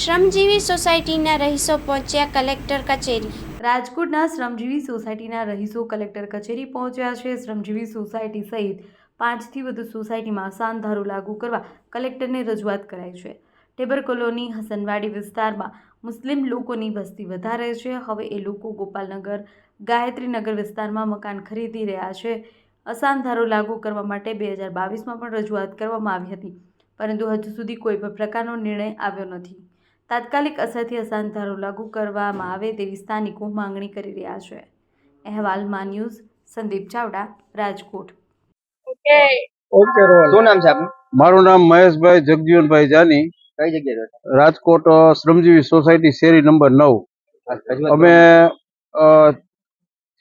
શ્રમજીવી સોસાયટીના રહીશો પહોંચ્યા કલેક્ટર કચેરી. રાજકોટના શ્રમજીવી સોસાયટીના રહીશો કલેક્ટર કચેરી પહોંચ્યા છે. શ્રમજીવી સોસાયટી સહિત પાંચથી વધુ સોસાયટીમાં સાંધારો લાગુ કરવા કલેક્ટરને રજૂઆત કરાઈ છે. ટેબર કોલોની, હસનવાડી વિસ્તારમાં મુસ્લિમ લોકોની વસ્તી વધારે છે. હવે એ લોકો ગોપાલનગર, ગાયત્રીનગર વિસ્તારમાં મકાન ખરીદી રહ્યા છે. અસાનધારો લાગુ કરવા માટે બે હજાર બાવીસમાં પણ રજૂઆત કરવામાં આવી હતી. પરંતુ હજુ સુધી કોઈ પણ પ્રકારનો નિર્ણય આવ્યો નથી. તાત્કાલિક અસરથી અસાનધારો લાગુ કરવામાં આવે તેવી સ્થાનિકો માંગણી કરી રહ્યા છે. અહેવાલમાં ન્યૂઝ સંદીપ ચાવડા રાજકોટ. ઓકે. શું નામ છે આપનું? મારું નામ મહેશભાઈ જગજીવનભાઈ જાની. કઈ જગ્યાએ રાજકોટ શ્રમજીવી સોસાયટી શેરી નંબર નવ. અમે અ,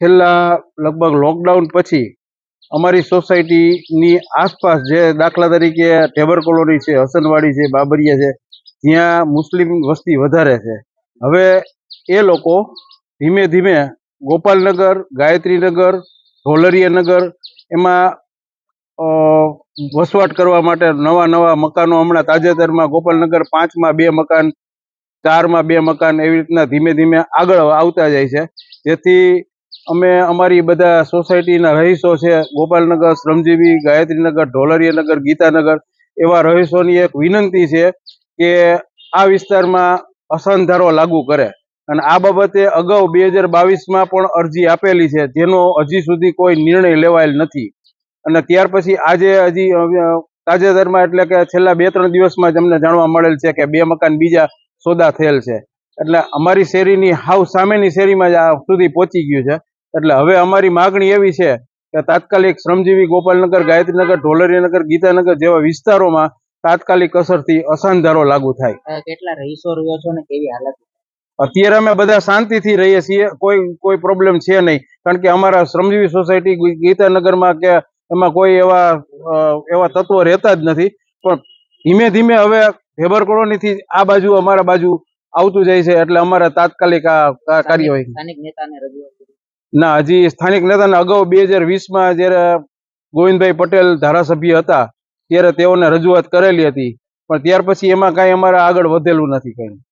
છેલ્લા લગભગ લોકડાઉન પછી અમારી સોસાયટીની આસપાસ જે દાખલા તરીકે ટેબર કોલોની છે હસનવાડી છે બાબરિયા છે જ્યાં મુસ્લિમ વસ્તી વધારે છે. હવે એ લોકો ધીમે ધીમે ગોપાલનગર, ગાયત્રીનગર, ઢોલરિયાનગર એમાં વસવાટ કરવા માટે નવા નવા મકાનો હમણાં તાજેતરમાં ગોપાલનગર પાંચમાં બે મકાન, ચારમાં બે મકાન એવી રીતના ધીમે ધીમે આગળ આવતા જાય છે. જેથી અમે અમારી બધા સોસાયટીના રહીશો છે, ગોપાલનગર, શ્રમજીવી, ગાયત્રીનગર, ઢોલરિયાનગર, ગીતાનગર એવા રહીશોની એક વિનંતી છે કે આ વિસ્તારમાં અસંધારો લાગુ કરે. અને આ બાબતે અગાઉ બે હજાર બાવીસમાં પણ અરજી આપેલી છે. જેનો હજી સુધી કોઈ નિર્ણય લેવાયેલ નથી. અને ત્યાર પછી આજે હજી તાજેતરમાં એટલે કે છેલ્લા બે ત્રણ દિવસમાં જ અમને જાણવા મળેલ છે કે બે મકાન બીજા સોદા થયેલ છે. એટલે અમારી શેરીની હાવ સામેની શેરીમાં જ આ સુધી પહોંચી ગયું છે. એટલે હવે અમારી માગણી એવી છે કે તાત્કાલિક શ્રમજીવી ગોપાલનગર, ગાયત્રીનગર, ઢોલરિયાનગર, ગીતાનગર જેવા વિસ્તારોમાં તાત્કાલિક અસરથી અસંધારો લાગુ થાય. કેટલા રહીશો રહ્યો છો ને કેવી હાલત? અત્યારે અમે બધા શાંતિથી રહીએ છીએ કોઈ કોઈ પ્રોબ્લેમ છે નહીં. કારણ કે અમારા શ્રમજીવી સોસાયટી ગીતાનગરમાં કે એમાં કોઈ એવા એવા તત્વો રહેતા જ નથી. પણ ધીમે ધીમે હવે ઢેબર કોલોનીથી આ બાજુ અમારા બાજુ આવતું જાય છે એટલે અમારે તાત્કાલિક આ આ કાર્યવાહી. સ્થાનિક નેતાને રજૂઆત ના હજી સ્થાનિક નેતાને અગાઉ બે હજાર વીસમાં જ્યારે ગોવિંદભાઈ પટેલ ધારાસભ્ય હતા ત્યારે તેઓને રજૂઆત કરેલી હતી. પણ ત્યાર પછી એમાં કાંઈ અમારે આગળ વધેલું નથી કંઈ.